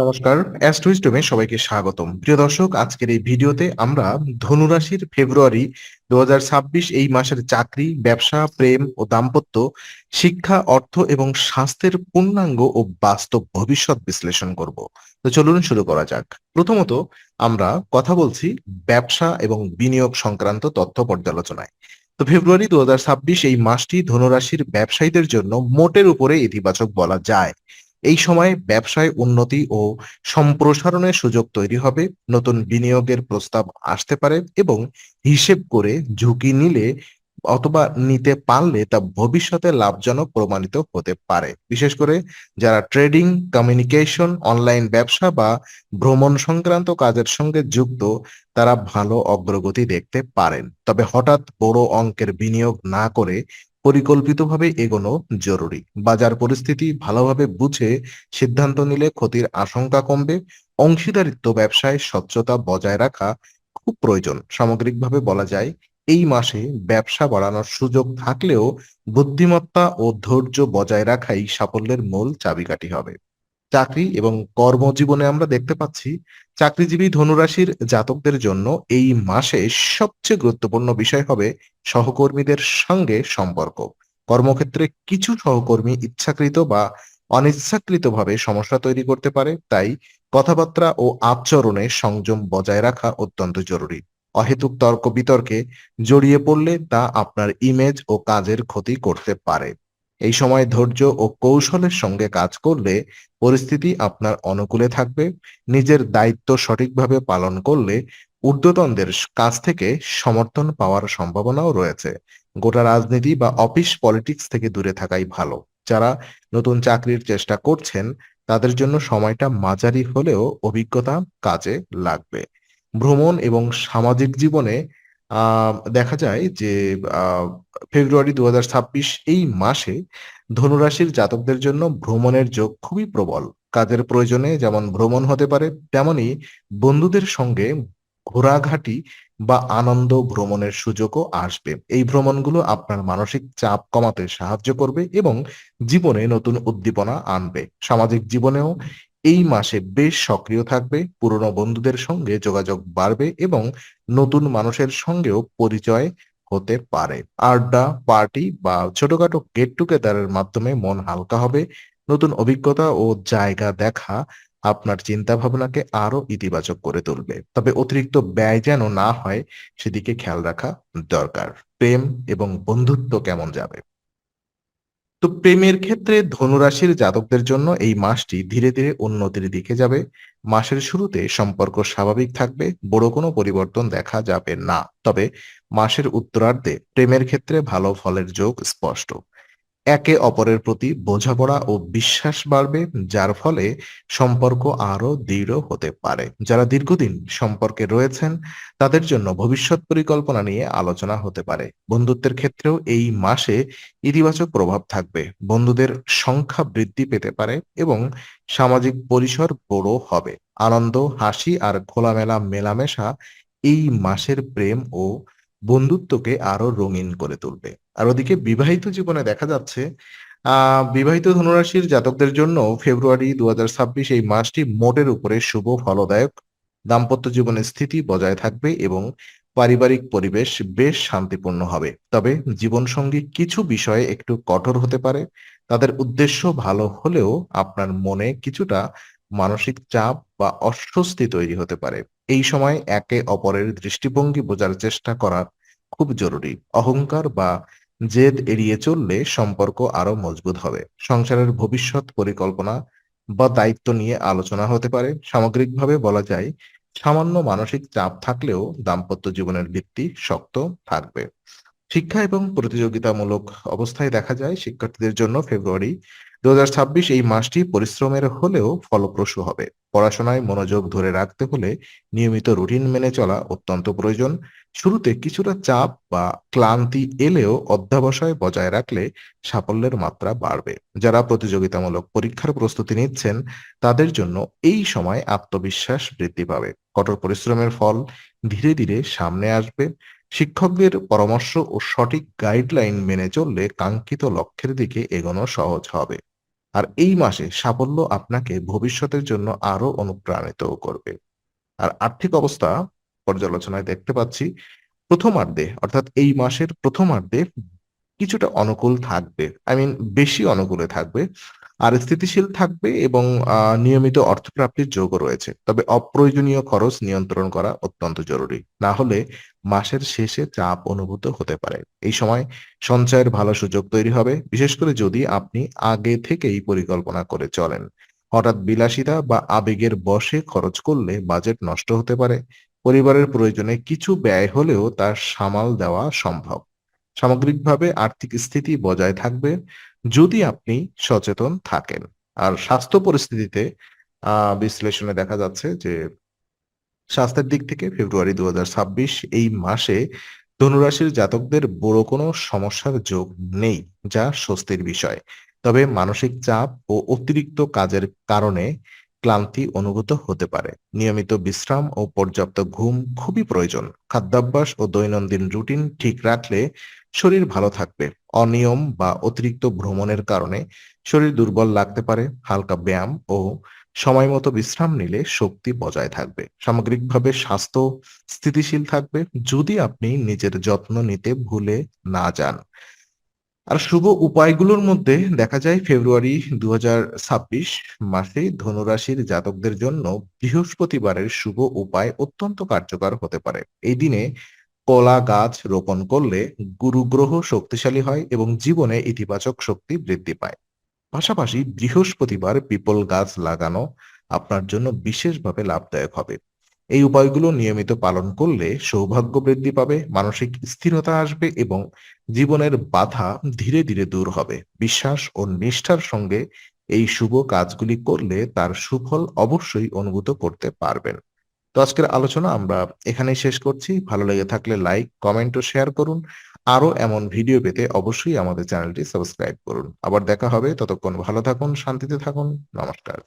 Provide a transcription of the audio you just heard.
নমস্কার, অ্যাস্ট্রোইস্টমে সবাইকে স্বাগতম। প্রিয় দর্শক, আজকের এই ভিডিওতে আমরা ধনুরাশির ফেব্রুয়ারি দু এই মাসের চাকরি, ব্যবসা, প্রেম ও দাম্পত্য, শিক্ষা, অর্থ এবং স্বাস্থ্যের পূর্ণাঙ্গ ও বাস্তব ভবিষ্যৎ বিশ্লেষণ করব। তো চলুন শুরু করা যাক। প্রথমত আমরা কথা বলছি ব্যবসা এবং বিনিয়োগ সংক্রান্ত তথ্য পর্যালোচনায়। তো ফেব্রুয়ারি দু হাজার ছাব্বিশ এই মাসটি ধনুরাশির ব্যবসায়ীদের জন্য মোটের উপরে ইতিবাচক বলা যায়। এই সময় ব্যবসায় উন্নতি ও সম্প্রসারণের সুযোগ তৈরি হবে, নতুন বিনিয়োগের প্রস্তাব আসতে পারে এবং হিসেব করে ঝুঁকি নিলে অথবা নিতে পারলে তা ভবিষ্যতে লাভজনক প্রমাণিত হতে পারে। বিশেষ করে যারা ট্রেডিং, কমিউনিকেশন, অনলাইন ব্যবসা বা ভ্রমণ সংক্রান্ত কাজের সঙ্গে যুক্ত, তারা ভালো অগ্রগতি দেখতে পারেন। তবে হঠাৎ বড় অঙ্কের বিনিয়োগ না করে পরিকল্পিতভাবে এগোনো জরুরি। বাজার পরিস্থিতি ভালোভাবে বুঝে সিদ্ধান্ত নিলে ক্ষতির আশঙ্কা কমবে। অংশীদারিত্ব ব্যবসায় স্বচ্ছতা বজায় রাখা খুব প্রয়োজন। সামগ্রিকভাবে বলা যায়, এই মাসে ব্যবসা বাড়ানোর সুযোগ থাকলেও বুদ্ধিমত্তা ও ধৈর্য বজায় রাখাই সাফল্যের মূল চাবিকাঠি হবে। চাকরি এবং কর্মজীবনে আমরা দেখতে পাচ্ছি চাকরিজীবী ধনুরাশির জাতকদের জন্য এই মাসে সবচেয়ে গুরুত্বপূর্ণ বিষয় হবে সহকর্মীদের সঙ্গে সম্পর্ক। কর্মক্ষেত্রে কিছু সহকর্মী ইচ্ছাকৃত বা অনিচ্ছাকৃতভাবে সমস্যা তৈরি করতে পারে, তাই কথাবার্তা ও আচরণে সংযম বজায় রাখা অত্যন্ত জরুরি। অহেতুক তর্ক বিতর্কে জড়িয়ে পড়লে তা আপনার ইমেজ ও কাজের ক্ষতি করতে পারে। এই সময় ধৈর্য ও কৌশলের সঙ্গে কাজ করলে পরিস্থিতি আপনার অনুকূলে থাকবে। নিজের দায়িত্ব সঠিকভাবে পালন করলে ঊর্ধ্বতনদের কাছ থেকে সমর্থন পাওয়ার সম্ভাবনাও রয়েছে। গোটা রাজনীতি বা অফিস পলিটিক্স থেকে দূরে থাকাই ভালো। যারা নতুন চাকরির চেষ্টা করছেন, তাদের জন্য সময়টা মাঝারি হলেও অভিজ্ঞতা কাজে লাগবে। ভ্রমণ এবং সামাজিক জীবনে দেখা যায় যে, আহ, ফেব্রুয়ারি দুহাজার ছাব্বিশ এই মাসে ধনুরাশির জাতকদের জন্য ভ্রমণের যোগ খুবই প্রবল। কাজের প্রয়োজনে যেমন ভ্রমণ হতে পারে, তেমনি বন্ধুদের সঙ্গে ঘোরাঘাটি বা আনন্দ ভ্রমণের সুযোগও আসবে। এই ভ্রমণগুলো আপনার মানসিক চাপ কমাতে সাহায্য করবে এবং জীবনে নতুন উদ্দীপনা আনবে। সামাজিক জীবনেও এই মাসে বেশ সক্রিয় থাকবে, পুরনো বন্ধুদের সঙ্গে যোগাযোগ বাড়বে এবং নতুন মানুষের সঙ্গেও পরিচয় হতে পারে। আড্ডা, পার্টি বা ছোটখাটো গেট টুগেদারের মাধ্যমে মন হালকা হবে, নতুন অভিজ্ঞতা ও জায়গা দেখা আপনার চিন্তা ভাবনাকে আরও ইতিবাচক করে তুলবে। তবে অতিরিক্ত ব্যয় যেন না হয়, সেদিকে খেয়াল রাখা দরকার। প্রেম এবং বন্ধুত্ব কেমন যাবে? তো প্রেমের ক্ষেত্রে ধনুরাশির জাতকদের জন্য এই মাসটি ধীরে ধীরে উন্নতির দিকে যাবে। মাসের শুরুতে সম্পর্ক স্বাভাবিক থাকবে, বড় কোনো পরিবর্তন দেখা যাবে না। তবে মাসের উত্তরার্ধে প্রেমের ক্ষেত্রে ভালো ফলের যোগ স্পষ্ট। একে অপরের প্রতি বোঝাপড়া ও বিশ্বাস বাড়বে, যার ফলে সম্পর্ক আরও দৃঢ় হতে পারে। যারা দীর্ঘদিন সম্পর্কে রয়েছেন, তাদের জন্য ভবিষ্যৎ পরিকল্পনা নিয়ে আলোচনা হতে পারে। বন্ধুত্বের ক্ষেত্রেও এই মাসে ইতিবাচক প্রভাব থাকবে। বন্ধুদের সংখ্যা বৃদ্ধি পেতে পারে এবং সামাজিক পরিসর বড় হবে। আনন্দ, হাসি আর খোলামেলা মেলামেশা এই মাসের প্রেম ও বন্ধুত্বকে আরও রঙিন করে তুলবে। আর ওদিকে বিবাহিত জীবনে দেখা যাচ্ছে বিবাহিত ধনুরাশির জাতকদের জন্য ফেব্রুয়ারি দু এই মাসটি মোটের উপরে শুভ, ফলদায়ক, দাম্পত্য জীবনের স্থিতি বজায় থাকবে এবং পারিবারিক পরিবেশ বেশ শান্তিপূর্ণ হবে। তবে জীবনসঙ্গী কিছু বিষয়ে একটু কঠোর হতে পারে। তাদের উদ্দেশ্য ভালো হলেও আপনার মনে কিছুটা মানসিক চাপ বা অস্বস্তি তৈরি হতে পারে। এই সময় একে অপরের দৃষ্টিভঙ্গি বোঝার চেষ্টা করা খুব জরুরি। অহংকার বা জেদ এড়িয়ে চললে সম্পর্ক আরও মজবুত হবে। সংসারের ভবিষ্যৎ পরিকল্পনা বা দায়িত্ব নিয়ে আলোচনা হতে পারে। সামগ্রিকভাবে বলা যায়, সামান্য মানসিক চাপ থাকলেও দাম্পত্য জীবনের ভিত্তি শক্ত থাকবে। শিক্ষা এবং প্রতিযোগিতামূলক অবস্থায় দেখা যায়, শিক্ষার্থীদের জন্য ফেব্রুয়ারি দু হাজার ছাব্বিশ এই মাসটি পরিশ্রমের হলেও ফলপ্রসূ হবে। পড়াশোনায় মনোযোগ ধরে রাখতে হলে নিয়মিত রুটিন মেনে চলা অত্যন্ত প্রয়োজন। শুরুতে কিছুটা চাপ বা ক্লান্তি এলেও অধ্যাবসায় বজায় রাখলে সাফল্যের মাত্রা বাড়বে। যারা প্রতিযোগিতামূলক পরীক্ষার প্রস্তুতি নিচ্ছেন, তাদের জন্য এই সময় আত্মবিশ্বাস বৃদ্ধি পাবে। কঠোর পরিশ্রমের ফল ধীরে ধীরে সামনে আসবে। শিক্ষকদের পরামর্শ ও সঠিক গাইডলাইন মেনে চললে কাঙ্ক্ষিত লক্ষ্যের দিকে এগোনো সহজ হবে। আর এই মাসে সাফল্য আপনাকে ভবিষ্যতের জন্য আরও অনুপ্রাণিত করবে। আর আর্থিক অবস্থা পর্যালোচনায় দেখতে পাচ্ছি, প্রথমার্ধে, অর্থাৎ এই মাসের প্রথমার্ধে কিছুটা অনুকূল থাকবে। আই মিন বেশি অনুকূলে থাকবে। আর স্থিতিশীল থাকবে এবং নিয়মিত অর্থপ্রাপ্তির যোগও রয়েছে। তবে অপ্রয়োজনীয় খরচ নিয়ন্ত্রণ করা অত্যন্ত জরুরি। না হলে মাসের শেষে চাপ অনুভূত হতে পারে। এই সময় সঞ্চয়ের ভালো সুযোগ তৈরি হবে, বিশেষ করে যদি আপনি আগে থেকেই পরিকল্পনা করে চলেন। হঠাৎ বিলাসিতা বা আবেগের বশে খরচ করলে বাজেট নষ্ট হতে পারে। পরিবারের প্রয়োজনে কিছু ব্যয় হলেও তার সামাল দেওয়া সম্ভব। সামগ্রিকভাবে আর্থিক স্থিতি বজায় থাকবে যদি আপনি সচেতন থাকেন। আর স্বাস্থ্য পরিস্থিতিতে বিশ্লেষণে দেখা যাচ্ছে যে স্বাস্থ্যের দিক থেকে ফেব্রুয়ারি দু হাজার ছাব্বিশ এই মাসে ধনুরাশির জাতকদের বড় কোনো সমস্যার যোগ নেই, যা স্বস্তির বিষয়। তবে মানসিক চাপ ও অতিরিক্ত কাজের কারণে ক্লান্তি অনুভূত হতে পারে। নিয়মিত বিশ্রাম ও পর্যাপ্ত ঘুম খুবই প্রয়োজন। খাদ্যাভ্যাস ও দৈনন্দিন রুটিন ঠিক রাখলে শরীর ভালো থাকবে। অনিয়ম বা অতিরিক্ত ভ্রমণের কারণে শরীর দুর্বল লাগতে পারে, হালকা ব্যায়াম ও সময় মতো বিশ্রাম নিলে শক্তি বজায় থাকবে। সামগ্রিকভাবে স্বাস্থ্য স্থিতিশীল থাকবে যদি আপনি নিজের যত্ন নিতে ভুলে না যান। আর শুভ উপায়গুলোর মধ্যে দেখা যায় ফেব্রুয়ারি দুই হাজার ছাব্বিশ মাসে ধনুরাশির জাতকদের জন্য বৃহস্পতিবারের শুভ উপায় অত্যন্ত কার্যকর হতে পারে। এই দিনে কলা গাছ রোপণ করলে গুরু গ্রহ শক্তিশালী হয় এবং জীবনে ইতিবাচক শক্তি বৃদ্ধি পায়। পাশাপাশি বৃহস্পতিবার পিপল গাছ লাগানো আপনার জন্য বিশেষভাবে লাভদায়ক হবে। এই উপায়গুলো নিয়মিত পালন করলে সৌভাগ্য বৃদ্ধি পাবে, মানসিক স্থিরতা আসবে এবং জীবনের বাধা ধীরে ধীরে দূর হবে। বিশ্বাস ও নিষ্ঠার সঙ্গে এই শুভ কাজগুলি করলে তার সুফল অবশ্যই অনুভূত করতে পারবেন। তো আজকের আলোচনা আমরা এখানেই শেষ করছি। ভালো লেগে থাকলে লাইক, কমেন্ট ও শেয়ার করুন। আরও এমন ভিডিও পেতে অবশ্যই আমাদের চ্যানেলটি সাবস্ক্রাইব করুন। আবার দেখা হবে। ততক্ষণ ভালো থাকুন, শান্তিতে থাকুন। নমস্কার।